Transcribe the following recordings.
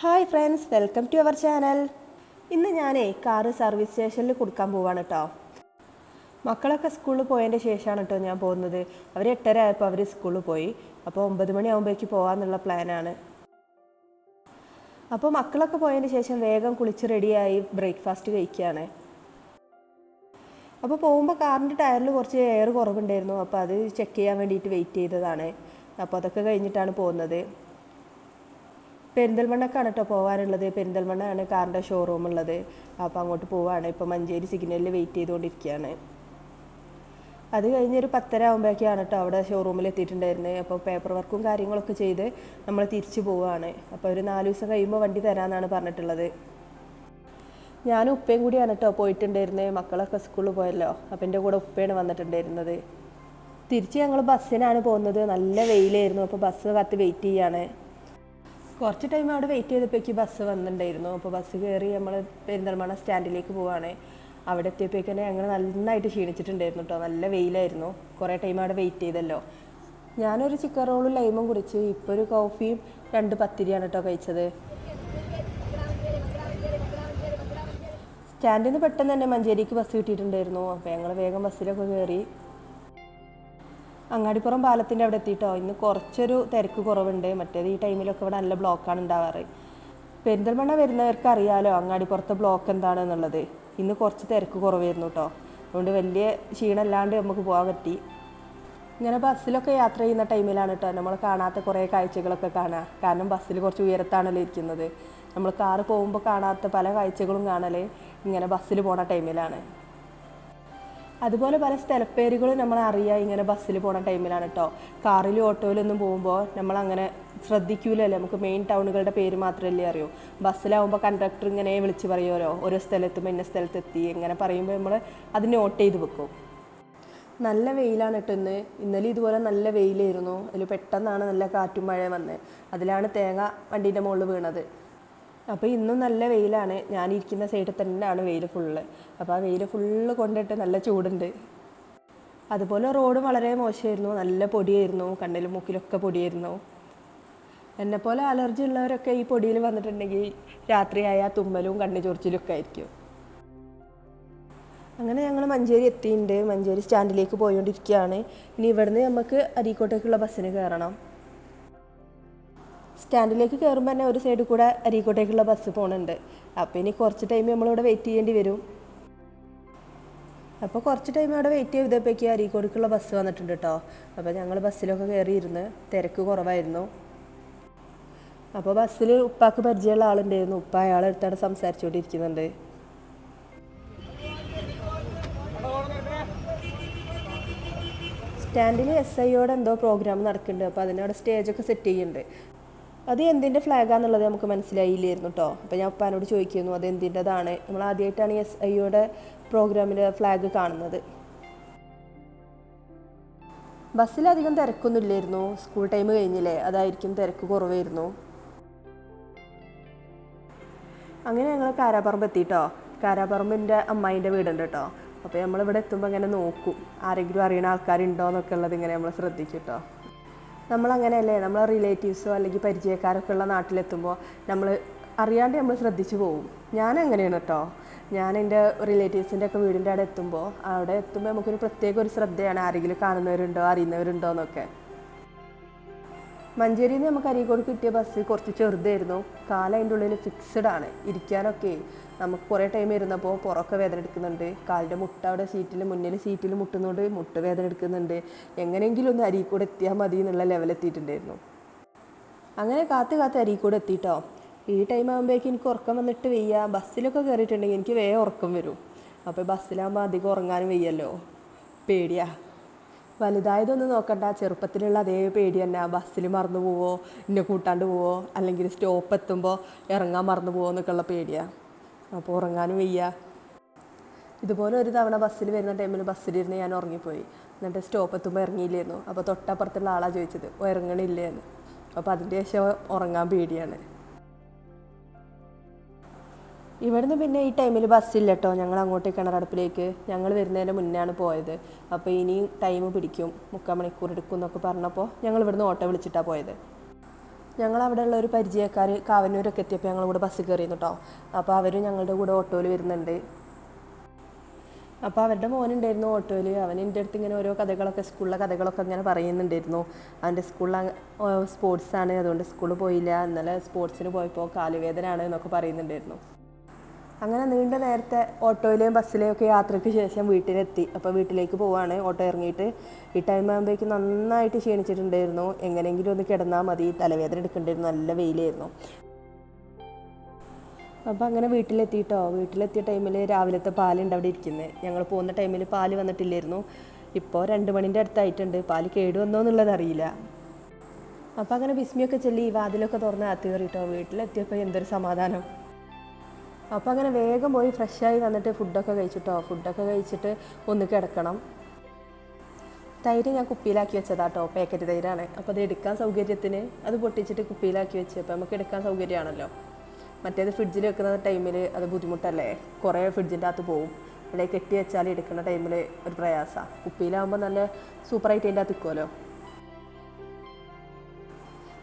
Hi friends welcome to our channel ഇന്ന് ഞാനേ car service സ്റ്റേഷനിൽ കൊടുക്കാൻ പോവാണ് കേട്ടോ മക്കളൊക്കെ സ്കൂളിൽ പോയതിന്റെ ശേഷമാണ് കേട്ടോ ഞാൻ പോകുന്നത്. അവർ എട്ടര ആയപ്പോൾ അവർ സ്കൂളിൽ പോയി. അപ്പോൾ ഒമ്പത് മണിയാകുമ്പോഴേക്ക് പോകാമെന്നുള്ള പ്ലാനാണ് അപ്പോൾ മക്കളൊക്കെ പോയതിന് ശേഷം വേഗം കുളിച്ച് റെഡിയായി ബ്രേക്ക്ഫാസ്റ്റ് കഴിക്കുകയാണ് അപ്പോൾ പോകുമ്പോൾ കാറിന്റെ ടയറിൽ കുറച്ച് എയർ കുറവുണ്ടായിരുന്നു. അപ്പോൾ അത് ചെക്ക് ചെയ്യാൻ വേണ്ടിയിട്ട് വെയിറ്റ് ചെയ്തതാണ്. അപ്പോൾ അതൊക്കെ കഴിഞ്ഞിട്ടാണ് പോകുന്നത്. പെരിന്തൽമണ്ണക്കാണ് കേട്ടോ പോകാനുള്ളത് പെരിന്തൽമണ്ണയാണ് കാറിന്റെ ഷോറൂം ഉള്ളത്. അപ്പോൾ അങ്ങോട്ട് പോവാണ്. ഇപ്പോൾ മഞ്ചേരി സിഗ്നലിൽ വെയിറ്റ് ചെയ്തുകൊണ്ടിരിക്കുകയാണ് അത് കഴിഞ്ഞൊരു പത്തര ആകുമ്പോഴേക്കാണ് കേട്ടോ അവിടെ ഷോറൂമിൽ എത്തിയിട്ടുണ്ടായിരുന്നത് അപ്പോൾ പേപ്പർ വർക്കും കാര്യങ്ങളൊക്കെ ചെയ്ത് നമ്മൾ തിരിച്ചു പോവുകയാണ് അപ്പോൾ ഒരു നാല് ദിവസം കഴിയുമ്പോൾ വണ്ടി തരാമെന്നാണ് പറഞ്ഞിട്ടുള്ളത്. ഞാൻ ഉപ്പയും കൂടിയാണ് കേട്ടോ പോയിട്ടുണ്ടായിരുന്നത് മക്കളൊക്കെ സ്കൂളിൽ പോയല്ലോ. അപ്പം എന്റെ കൂടെ ഉപ്പയാണ് വന്നിട്ടുണ്ടായിരുന്നത്. തിരിച്ച് ഞങ്ങൾ ബസ്സിനാണ് പോകുന്നത്. നല്ല വെയിലായിരുന്നു. അപ്പോൾ ബസ് കത്ത് വെയിറ്റ് ചെയ്യാണ്. കുറച്ച് ടൈം അവിടെ വെയിറ്റ് ചെയ്തപ്പോഴേക്ക് ബസ് വന്നിട്ടുണ്ടായിരുന്നു. അപ്പോൾ ബസ് കയറി നമ്മൾ പെരിന്തൽമണ്ണ സ്റ്റാൻഡിലേക്ക് പോവാണ്. അവിടെ എത്തിയപ്പോഴേക്ക് ഞങ്ങൾ നന്നായിട്ട് ക്ഷീണിച്ചിട്ടുണ്ടായിരുന്നു കേട്ടോ നല്ല വെയിലായിരുന്നു. കുറേ ടൈം അവിടെ വെയിറ്റ് ചെയ്തല്ലോ. ഞാനൊരു ചിക്കൻ റോളും ലൈമും കുടിച്ച് ഇപ്പോൾ ഒരു കോഫിയും രണ്ട് പത്തിരിയാണ് കേട്ടോ കഴിച്ചത്. സ്റ്റാൻഡിൽ നിന്ന് പെട്ടെന്ന് തന്നെ മഞ്ചേരിക്ക് ബസ് കിട്ടിയിട്ടുണ്ടായിരുന്നു. അപ്പോൾ ഞങ്ങൾ വേഗം ബസ്സിലൊക്കെ കയറി അങ്ങാടിപ്പുറം പാലത്തിന്റെ അവിടെ എത്തിയിട്ടോ. ഇന്ന് കുറച്ചൊരു തിരക്ക് കുറവുണ്ട്. മറ്റേത് ഈ ടൈമിലൊക്കെ ഇവിടെ നല്ല ബ്ലോക്കാണ് ഉണ്ടാവാറ്. പെരിന്തൽമണ്ണ വരുന്നവർക്ക് അറിയാലോ അങ്ങാടിപ്പുറത്തെ ബ്ലോക്ക് എന്താണെന്നുള്ളത്. ഇന്ന് കുറച്ച് തിരക്ക് കുറവായിരുന്നു കേട്ടോ അതുകൊണ്ട് വലിയ ക്ഷീണമല്ലാണ്ട് നമുക്ക് പോകാൻ പറ്റി. ഇങ്ങനെ ബസ്സിലൊക്കെ യാത്ര ചെയ്യുന്ന ടൈമിലാണ് കേട്ടോ നമ്മൾ കാണാത്ത കുറേ കാഴ്ചകളൊക്കെ കാണുക കാരണം ബസ്സിൽ കുറച്ച് ഉയരത്താണല്ലോ ഇരിക്കുന്നത്. നമ്മൾ കാറ് പോകുമ്പോൾ കാണാത്ത പല കാഴ്ചകളും കാണൽ ഇങ്ങനെ ബസ്സിൽ പോണ ടൈമിലാണ്. അതുപോലെ പല സ്ഥലപ്പേരുകളും നമ്മൾ അറിയുക ഇങ്ങനെ ബസ്സിൽ പോണ ടൈമിലാണ് കേട്ടോ കാറിലും ഓട്ടോയിലൊന്നും പോകുമ്പോൾ നമ്മൾ അങ്ങനെ ശ്രദ്ധിക്കൂലല്ലോ? നമുക്ക് മെയിൻ ടൗണുകളുടെ പേര് മാത്രമല്ലേ അറിയൂ. ബസ്സിലാവുമ്പോൾ കണ്ടക്ടർ ഇങ്ങനെ വിളിച്ച് പറയുമല്ലോ ഓരോ സ്ഥലത്തും ഇന്ന സ്ഥലത്തെത്തി ഇങ്ങനെ പറയുമ്പോൾ നമ്മൾ അത് നോട്ട് ചെയ്ത് വെക്കും. നല്ല വെയിലാണ് കേട്ടോ ഇന്ന്. ഇന്നലെ ഇതുപോലെ നല്ല വെയിലായിരുന്നു. അതിൽ പെട്ടെന്നാണ് നല്ല കാറ്റും മഴയും വന്നത് അതിലാണ് തേങ്ങ വണ്ടീന്റെ മുകളിൽ വീണത്. അപ്പോൾ ഇന്നും നല്ല വെയിലാണ്. ഞാനിരിക്കുന്ന സൈഡിൽ തന്നെയാണ് വെയിൽ ഫുള്ള് അപ്പോൾ ആ വെയിൽ ഫുള്ള് കൊണ്ടിട്ട് നല്ല ചൂടുണ്ട്. അതുപോലെ റോഡ് വളരെ മോശമായിരുന്നു. നല്ല പൊടിയായിരുന്നു. കണ്ണിലും മൂക്കിലൊക്കെ പൊടിയായിരുന്നു. എന്നെപ്പോലെ അലർജി ഉള്ളവരൊക്കെ ഈ പൊടിയിൽ വന്നിട്ടുണ്ടെങ്കിൽ രാത്രിയായ തുമ്മലും കണ്ണു ചൊറിച്ചിലും ഒക്കെ ആയിരിക്കും. അങ്ങനെ ഞങ്ങൾ മഞ്ചേരി എത്തിയിട്ടുണ്ട്. മഞ്ചേരി സ്റ്റാൻഡിലേക്ക് പോയിക്കൊണ്ടിരിക്കുകയാണ് ഇനി ഇവിടുന്ന് നമുക്ക് അരീക്കോട്ടേക്കുള്ള ബസ്സിന് കയറണം സ്റ്റാൻഡിലേക്ക് കയറുമ്പോൾ തന്നെ ഒരു സൈഡിൽ കൂടെ അരീക്കോട്ടേക്കുള്ള ബസ് പോകുന്നുണ്ട് അപ്പോൾ ഇനി കുറച്ച് ടൈം നമ്മളിവിടെ വെയിറ്റ് ചെയ്യേണ്ടി വരും. അപ്പോൾ കുറച്ച് ടൈം അവിടെ വെയിറ്റ് ചെയ്തപ്പോഴേക്ക് അരീക്കോടേക്കുള്ള ബസ് വന്നിട്ടുണ്ട് കേട്ടോ അപ്പോൾ ഞങ്ങൾ ബസ്സിലൊക്കെ കയറിയിരുന്ന് തിരക്ക് കുറവായിരുന്നു. അപ്പോൾ ബസ്സിൽ ഉപ്പാക്ക് പരിചയമുള്ള ആളുണ്ടായിരുന്നു. ഉപ്പ അയാളെടുത്താണ് സംസാരിച്ചുകൊണ്ടിരിക്കുന്നുണ്ട്. സ്റ്റാൻഡിൽ എസ് ഐയോടെ എന്തോ പ്രോഗ്രാം നടക്കുന്നുണ്ട്. അപ്പോൾ അതിനവിടെ സ്റ്റേജൊക്കെ സെറ്റ് ചെയ്യുന്നുണ്ട്. അത് എന്തിന്റെ ഫ്ലാഗാന്നുള്ളത് നമുക്ക് മനസ്സിലായില്ലായിരുന്നു കേട്ടോ അപ്പോൾ ഞാൻ ഉപ്പാനോട് ചോദിക്കുന്നു അത് എന്തിന്റെതാണ് നമ്മൾ ആദ്യമായിട്ടാണ് എസ് ഐയുടെ പ്രോഗ്രാമിന്റെ ഫ്ലാഗ് കാണുന്നത്. ബസ്സിലധികം തിരക്കൊന്നുമില്ലായിരുന്നു. സ്കൂൾ ടൈം കഴിഞ്ഞില്ലേ? അതായിരിക്കും തിരക്ക് കുറവായിരുന്നു. അങ്ങനെ ഞങ്ങൾ കാരാപ്പറമ്പ് എത്തിയിട്ടോ കാരാപ്പറമ്പിന്റെ അമ്മായിന്റെ വീടുണ്ട് കേട്ടോ അപ്പോൾ നമ്മളിവിടെ എത്തുമ്പോൾ ഇങ്ങനെ നോക്കും. ആരെങ്കിലും അറിയണ ആൾക്കാരുണ്ടോ എന്നൊക്കെ ഉള്ളത് ഇങ്ങനെ നമ്മൾ ശ്രദ്ധിക്കും കേട്ടോ നമ്മളങ്ങനെയല്ലേ? നമ്മളെ റിലേറ്റീവ്സോ അല്ലെങ്കിൽ പരിചയക്കാരൊക്കെ ഉള്ള നാട്ടിലെത്തുമ്പോൾ നമ്മൾ അറിയാണ്ട് നമ്മൾ ശ്രദ്ധിച്ചു പോകും ഞാൻ അങ്ങനെയാണ് കേട്ടോ ഞാൻ എന്റെ റിലേറ്റീവ്സിന്റെ ഒക്കെ വീടിന്റെ അവിടെ എത്തുമ്പോൾ അവിടെ എത്തുമ്പോൾ നമുക്കൊരു പ്രത്യേക ഒരു ശ്രദ്ധയാണ് ആരെങ്കിലും കാണുന്നവരുണ്ടോ അറിയുന്നവരുണ്ടോ എന്നൊക്കെ. മഞ്ചേരിയിൽ നിന്ന് നമുക്ക് അരീക്കോട് കിട്ടിയ ബസ് കുറച്ച് ചെറുതായിരുന്നു. കാല അതിന്റെ ഉള്ളിൽ ഫിക്സഡ് ആണ്. ഇരിക്കാനൊക്കെ. നമുക്ക് കുറേ ടൈം ഇരുന്നപ്പോൾ പുറമൊക്കെ വേദന എടുക്കുന്നുണ്ട്. കാലിന്റെ മുട്ട അവിടെ സീറ്റിൽ മുന്നിൽ സീറ്റിൽ മുട്ടുന്നതുകൊണ്ട് മുട്ട വേദന എടുക്കുന്നുണ്ട്. എങ്ങനെയെങ്കിലും ഒന്ന് അരീക്കോട് എത്തിയാൽ മതി എന്നുള്ള ലെവലെത്തിയിട്ടുണ്ടായിരുന്നു അങ്ങനെ കാത്ത് കാത്ത് അരീക്കോട് എത്തിയിട്ടോ ഈ ടൈം ആകുമ്പോഴേക്കും എനിക്ക് ഉറക്കം വന്നിട്ട് വയ്യ. ബസ്സിലൊക്കെ കയറിയിട്ടുണ്ടെങ്കിൽ എനിക്ക് വേഗം ഉറക്കം വരും. അപ്പോൾ ബസ്സിലാകുമ്പോൾ അധികം ഉറങ്ങാനും വയ്യല്ലോ. പേടിയാ. വലുതായതൊന്നും നോക്കണ്ട. ചെറുപ്പത്തിലുള്ള അതേ പേടി തന്നെ. ബസ്സിൽ മറന്നു പോവോ? ഇന്നെ കൂട്ടാണ്ട് പോവോ? അല്ലെങ്കിൽ സ്റ്റോപ്പ് എത്തുമ്പോൾ ഇറങ്ങാൻ മറന്നു പോവോ എന്നൊക്കെയുള്ള പേടിയാണ് അപ്പോൾ ഉറങ്ങാനും വയ്യ. ഇതുപോലെ ഒരു തവണ ബസ്സിൽ വരുന്ന ടൈമിൽ ബസ്സിലിരുന്ന് ഞാൻ ഉറങ്ങിപ്പോയി. എന്നിട്ട് സ്റ്റോപ്പ് എത്തുമ്പോൾ ഇറങ്ങിയില്ലായിരുന്നു അപ്പോൾ തൊട്ടപ്പുറത്തുള്ള ആളാണ് ചോദിച്ചത്. "ഓ, ഇറങ്ങണില്ലേന്ന്. അപ്പോൾ അതിന്റെ ശേഷം ഉറങ്ങാൻ പേടിയാണ്. ഇവിടുന്ന് പിന്നെ ഈ ടൈമിൽ ബസ്സില്ല കേട്ടോ ഞങ്ങൾ അങ്ങോട്ട് കിണറടപ്പിലേക്ക്. ഞങ്ങൾ വരുന്നതിന് മുന്നാണ് പോയത്. അപ്പോൾ ഇനി ടൈം പിടിക്കും. മുക്കാൽ മണിക്കൂർ എടുക്കും എന്നൊക്കെ പറഞ്ഞപ്പോൾ ഞങ്ങൾ ഇവിടുന്ന് ഓട്ടോ വിളിച്ചിട്ടാണ് പോയത്. ഞങ്ങൾ അവിടെ ഉള്ള ഒരു പരിചയക്കാർ കാവന്നൂരൊക്കെ എത്തിയപ്പോൾ ഞങ്ങൾ കൂടെ ബസ് കയറിയിരുന്നു കേട്ടോ അപ്പോൾ അവരും ഞങ്ങളുടെ കൂടെ ഓട്ടോയിൽ വരുന്നുണ്ട്. അപ്പോൾ അവരുടെ മോനുണ്ടായിരുന്നു ഓട്ടോയിൽ അവൻ എന്റെ അടുത്ത് ഇങ്ങനെ ഓരോ കഥകളൊക്കെ സ്കൂളിലെ കഥകളൊക്കെ ഇങ്ങനെ പറയുന്നുണ്ടായിരുന്നു. അവന്റെ സ്കൂളിൽ സ്പോർട്സാണ് അതുകൊണ്ട് സ്കൂളിൽ പോയില്ല. ഇന്നലെ സ്പോർട്സിന് പോയപ്പോൾ കാലുവേദനയാണ് എന്നൊക്കെ പറയുന്നുണ്ടായിരുന്നു. അങ്ങനെ നീണ്ട നേരത്തെ ഓട്ടോയിലെയും ബസ്സിലെയും ഒക്കെ യാത്രയ്ക്ക് ശേഷം വീട്ടിലെത്തി. അപ്പോൾ വീട്ടിലേക്ക് പോവാണ്. ഓട്ടോ ഇറങ്ങിയിട്ട് ഈ ടൈം ആകുമ്പോഴേക്കും നന്നായിട്ട് ക്ഷീണിച്ചിട്ടുണ്ടായിരുന്നു. എങ്ങനെയെങ്കിലും ഒന്ന് കിടന്നാൽ മതി. തലവേദന എടുക്കേണ്ടിയിരുന്നു. നല്ല വെയിലായിരുന്നു. അപ്പോൾ അങ്ങനെ വീട്ടിലെത്തിയിട്ടോ വീട്ടിലെത്തിയ ടൈമിൽ രാവിലത്തെ പാലുണ്ട് അവിടെ ഇരിക്കുന്നത് ഞങ്ങൾ പോകുന്ന ടൈമിൽ പാൽ വന്നിട്ടില്ലായിരുന്നു. ഇപ്പോൾ രണ്ട് മണിന്റെ അടുത്തായിട്ടുണ്ട്. പാൽ കേടുവന്നോ എന്നുള്ളത് അറിയില്ല. അപ്പോൾ അങ്ങനെ ബിസ്മിയൊക്കെ ചൊല്ലി വാതിലൊക്കെ തുറന്ന് അകത്ത് കയറിയിട്ടോ വീട്ടിലെത്തിയപ്പോൾ എന്തൊരു സമാധാനം. അപ്പോൾ അങ്ങനെ വേഗം പോയി ഫ്രഷായി വന്നിട്ട് ഫുഡൊക്കെ കഴിച്ചിട്ടോ? ഫുഡൊക്കെ കഴിച്ചിട്ട് ഒന്ന് കിടക്കണം. തൈര് ഞാൻ കുപ്പിയിലാക്കി വെച്ചതാട്ടോ പാക്കറ്റ് തൈരാണ്. അപ്പോൾ അത് എടുക്കാൻ സൗകര്യത്തിന് അത് പൊട്ടിച്ചിട്ട് കുപ്പിയിലാക്കി വെച്ച് അപ്പോൾ നമുക്ക് എടുക്കാൻ സൗകര്യമാണല്ലോ. മറ്റേത് ഫ്രിഡ്ജിൽ വെക്കുന്ന ടൈമിൽ അത് ബുദ്ധിമുട്ടല്ലേ? കുറേ ഫ്രിഡ്ജിന്റെ അകത്ത് പോവും. അല്ലെങ്കിൽ കെട്ടി വെച്ചാൽ എടുക്കുന്ന ടൈമിൽ ഒരു പ്രയാസമാണ് കുപ്പിയിലാകുമ്പോൾ നല്ല സൂപ്പറായിട്ട് അതിന്റെ അകത്ത് നിൽക്കുമല്ലോ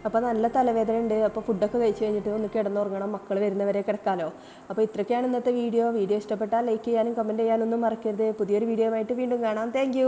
അപ്പോൾ നല്ല തലവേദന ഉണ്ട്. അപ്പോൾ ഫുഡൊക്കെ കഴിച്ച് കഴിഞ്ഞിട്ട് ഒന്ന് കിടന്നുറങ്ങണം. മക്കൾ വരുന്നവരെ കിടക്കാലോ. അപ്പോൾ ഇത്രയൊക്കെയാണ് ഇന്നത്തെ വീഡിയോ വീഡിയോ ഇഷ്ടപ്പെട്ടാൽ ലൈക്ക് ചെയ്യാനും കമന്റ് ചെയ്യാനൊന്നും മറക്കരുത്. പുതിയൊരു വീഡിയോ ആയിട്ട് വീണ്ടും കാണാം. താങ്ക്